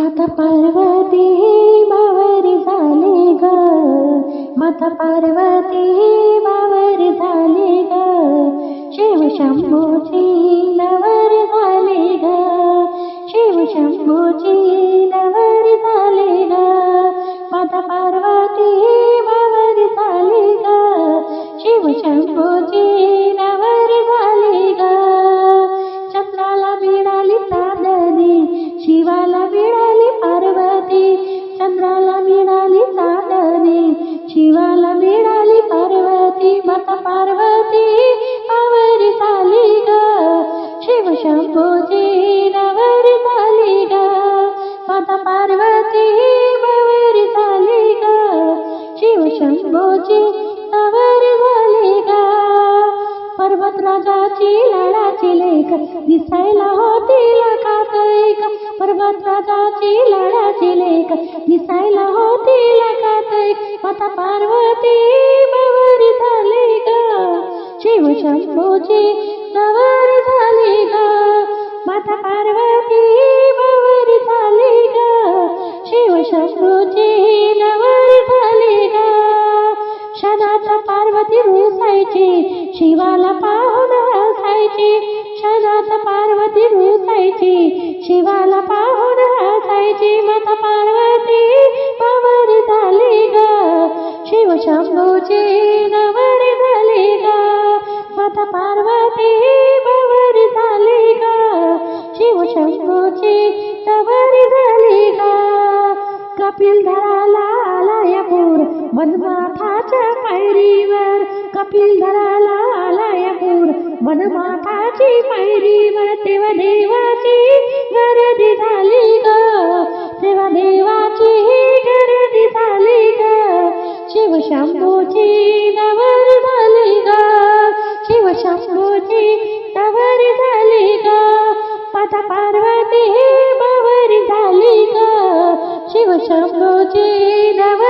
माता पार्वती बावर झाले ग. माता पार्वती बावर झाले ग. शिव शंभूची नवर झाले ग. शिव शंभूची नवर झाले ग. माता पार्वती शिव शंभूजी नवर झाली ग माता पार्वती पावर झाली ग शिव शंभूजी नवर झाली ग पर्वतराजाची लढाची लेख दिसायला होती लखात एक. पर्वत राजाची लढाची लेख दिसायला होती लखात एक. माता पार्वती बवर झाली ग शिव शंभूजी नवर क्षणात पार्वती रुसायची शिवाला पाहून हसायची क्षणात पार्वती रुसायची शिवाला पाहून हसायची मत पार्वती पवन झाली ग. शिव शंभूची नवर झाली ग. मत पार्वती पवन झाली ग. शिव शंभूची नवर झाली ग. कपिल धराला पूर वनमाथाच्या पायरीवर कपिल धराला आलाय पूर वनमाथाची पायरीवर तेव्हा देवाची गर्दी झाली ग. तेव्हा देवाची गर्दी झाली ग. शिवशंभूची नवर झाली ग. शिवशंभूची नवर झाली ग. पाता पार्वती बावर झाली ग. शिवशंभूची नवर